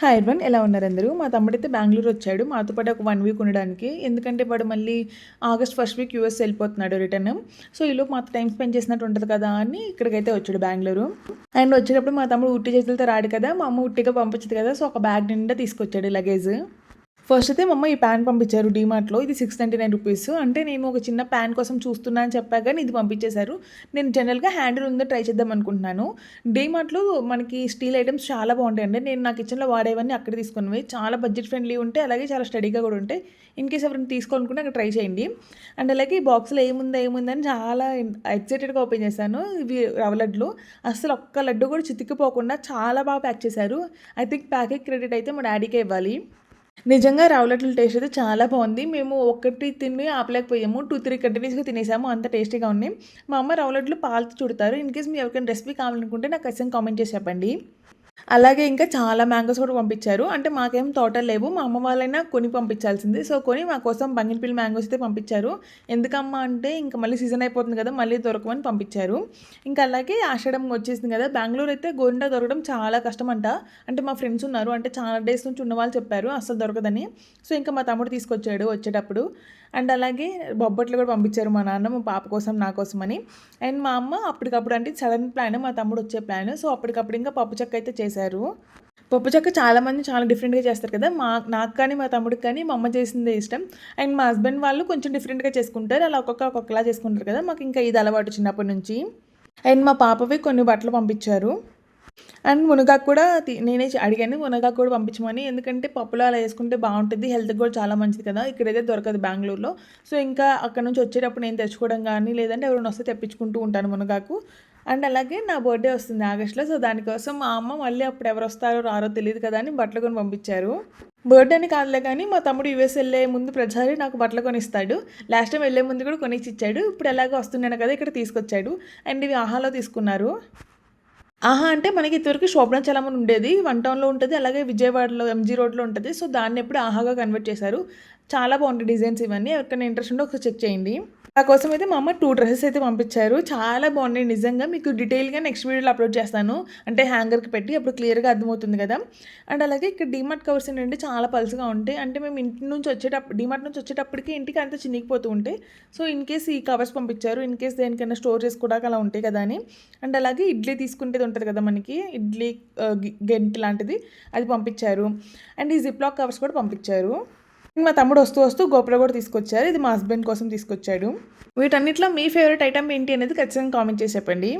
Hi one ఎలా ఉన్నారు అందరూ? మా తమ్ముడైతే బెంగళూరు వచ్చాడు. మాతో పాటు ఒక వన్ వీక్ ఉండడానికి. ఎందుకంటే వాడు మళ్ళీ ఆగస్ట్ ఫస్ట్ వీక్ యూఎస్ వెళ్ళిపోతున్నాడు రిటర్న్ సో ఈలోపు మాతో టైం స్పెండ్ చేసినట్టు ఉంటుంది కదా అని ఇక్కడికైతే వచ్చాడు బెంగళూరు. అండ్ వచ్చేటప్పుడు మా తమ్ముడు ఉట్టి చేతులతో రాడు కదా. మా అమ్మ ఉట్టిగా పంపించదు కదా. సో ఒక బ్యాగ్ నిండా తీసుకొచ్చాడు లగేజ్ ఫస్ట్ అయితే మా అమ్మ ఈ ప్యాన్ పంపించారు డీమార్ట్లో ఇది సిక్స్ నైంటీ నైన్ రూపీస్ అంటే నేను ఒక చిన్న ప్యాన్ కోసం చూస్తున్నా అని చెప్పా కానీ ఇది పంపించేశారు. నేను జనరల్గా హ్యాండిల్ ఉందో ట్రై చేద్దాం అనుకుంటున్నాను. డీమార్ట్లో మనకి స్టీల్ ఐటమ్స్ చాలా బాగుంటాయండి. నేను నా కిచెన్లో వాడేవన్నీ అక్కడ తీసుకున్నవి. చాలా బడ్జెట్ ఫ్రెండ్లీ ఉంటాయి. అలాగే చాలా స్టడీగా కూడా ఉంటాయి. ఇన్ కేస్ ఎవరైనా తీసుకోవాలనుకుంటే అక్కడ ట్రై చేయండి. అండ్ అలాగే ఈ బాక్స్లో ఏముందా ఏముందని చాలా ఎక్సైటెడ్గా ఓపెన్ చేశాను. ఇవి రవ్వ లడ్లు. అసలు ఒక్క లడ్డు కూడా చితికిపోకుండా చాలా బాగా ప్యాక్ చేశారు. ఐ థింక్ ప్యాకేజ్ క్రెడిట్ అయితే మా డాడీకే ఇవ్వాలి. నిజంగా రావులట్ల టేస్ట్ అయితే చాలా బాగుంది. మేము ఒకటి తిని ఆపలేకపోయాము. టూ త్రీ కంటిన్యూస్గా తినేసాము. అంత టేస్టీగా ఉన్నాయి మా అమ్మ రావులట్లు పాలతో చుడతారు. ఇన్ కేస్ మీ ఎవరికైనా రెసిపీ కావాలనుకుంటే నాకు ఖచ్చితంగా కామెంట్ చేసి చెప్పండి. అలాగే ఇంకా చాలా మ్యాంగోస్ కూడా పంపించారు. అంటే మాకేం తోటలు లేవు. మా అమ్మ వాళ్ళైనా కొని పంపించాల్సింది. సో కొని మా కోసం బంగినపిల్లి మ్యాంగోస్ అయితే పంపించారు. ఎందుకమ్మా అంటే ఇంకా మళ్ళీ సీజన్ అయిపోతుంది కదా మళ్ళీ దొరకమని పంపించారు. ఇంకా అలాగే ఆషాఢం వచ్చేసింది కదా బెంగళూరు అయితే గోరింటా దొరకడం చాలా కష్టం అంట అంటే మా ఫ్రెండ్స్ ఉన్నారు. అంటే చాలా డేస్ నుంచి ఉన్న వాళ్ళు చెప్పారు అసలు దొరకదని. సో ఇంకా మా తమ్ముడు తీసుకొచ్చాడు వచ్చేటప్పుడు. అండ్ అలాగే బొబ్బట్లు కూడా పంపించారు మా నాన్న మా పాప కోసం నా కోసం అని అండ్ మా అమ్మ అప్పటికప్పుడు అంటే సడన్ ప్లాన్ మా తమ్ముడు వచ్చే ప్లాన్. సో అప్పటికప్పుడు ఇంకా పప్పు చెక్క అయితే చేశారు. పప్పు చెక్క చాలామంది చాలా డిఫరెంట్గా చేస్తారు కదా. మా నాకు కానీ మా తమ్ముడికి కానీ మా అమ్మ చేసిందే ఇష్టం. అండ్ మా హస్బెండ్ వాళ్ళు కొంచెం డిఫరెంట్గా చేసుకుంటారు. అలా ఒక్కొక్క ఒక్కొక్కలా చేసుకుంటారు కదా. మాకు ఇంకా ఇది అలవాటు చిన్నప్పటి నుంచి. అండ్ మా పాపవి కొన్ని బట్టలు పంపించారు. అండ్ మునగాకు కూడా నేనే అడిగాను మునగాకు కూడా పంపించమని. ఎందుకంటే పప్పులో అలా వేసుకుంటే బాగుంటుంది. హెల్త్కి కూడా చాలా మంచిది కదా. ఇక్కడైతే దొరకదు బెంగళూరులో. సో ఇంకా అక్కడ నుంచి వచ్చేటప్పుడు నేను తెచ్చుకోవడం కానీ లేదంటే ఎవరైనా వస్తే తెప్పించుకుంటూ ఉంటాను మునగాకు. అండ్ అలాగే నా బర్త్డే వస్తుంది ఆగస్ట్లో సో దానికోసం మా అమ్మ మళ్ళీ అప్పుడు ఎవరు వస్తారో రారో తెలియదు కదా అని బట్టలు కొని పంపించారు. బర్త్డే అని కాదులే కానీ మా తమ్ముడు యూఎస్ వెళ్ళే ముందు ప్రతిసారి నాకు బట్టలు కొనిస్తాడు. లాస్ట్ టైం వెళ్ళే ముందు కూడా కొనిచ్చి ఇచ్చాడు. ఇప్పుడు ఎలాగో వస్తున్నాను కదా ఇక్కడ తీసుకొచ్చాడు. అండ్ ఇవి ఆహాలో తీసుకున్నారు. ఆహా అంటే మనకి ఇంతవరకు శోభనాచలం ఉండేది. వన్ టౌన్లో ఉంటుంది అలాగే విజయవాడలో ఎంజీ రోడ్లో ఉంటుంది. సో దాన్ని ఎప్పుడు ఆహాగా కన్వర్ట్ చేశారు. చాలా బాగుంటాయి డిజైన్స్ ఇవన్నీ. ఎవరికైనా ఇంట్రెస్ట్ ఉంటే ఒకసారి చెక్ చేయండి. నా కోసం అయితే మా అమ్మ టూ డ్రెస్సెస్ అయితే పంపించారు. చాలా బాగున్నాయి. నిజంగా మీకు డీటెయిల్గా నెక్స్ట్ వీడియోలో అప్లోడ్ చేస్తాను. అంటే హ్యాంగర్కి పెట్టి అప్పుడు క్లియర్గా అర్థమవుతుంది కదా. అండ్ అలాగే ఇక్కడ డిమార్ట్ కవర్స్ ఏంటంటే చాలా పలుసుగా ఉంటాయి. అంటే మేము ఇంటి నుంచి వచ్చేటప్పుడు డిమార్ట్ నుంచి వచ్చేటప్పటికి ఇంటికి అంత చినిగిపోతూ ఉంటాయి సో ఇన్ కేస్ ఈ కవర్స్ పంపించారు ఇన్ కేస్ దేనికైనా స్టోర్ చేసుకోవడానికి అలా ఉంటాయి కదా అని. అండ్ అలాగే ఇడ్లీ తీసుకుంటేది ఉంటుంది కదా మనకి. ఇడ్లీ గెంట్ లాంటిది. అది పంపించారు. అండ్ ఈ జిప్లాక్ కవర్స్ కూడా పంపించారు. మా తమ్ముడు వస్తూ వస్తూ గోపుర కూడా తీసుకొచ్చారు. ఇది మా హస్బెండ్ కోసం తీసుకొచ్చాడు. వీటన్నిటిలో మీ ఫేవరెట్ ఐటమ్ ఏంటి అనేది ఖచ్చితంగా కామెంట్ చేసి చెప్పండి.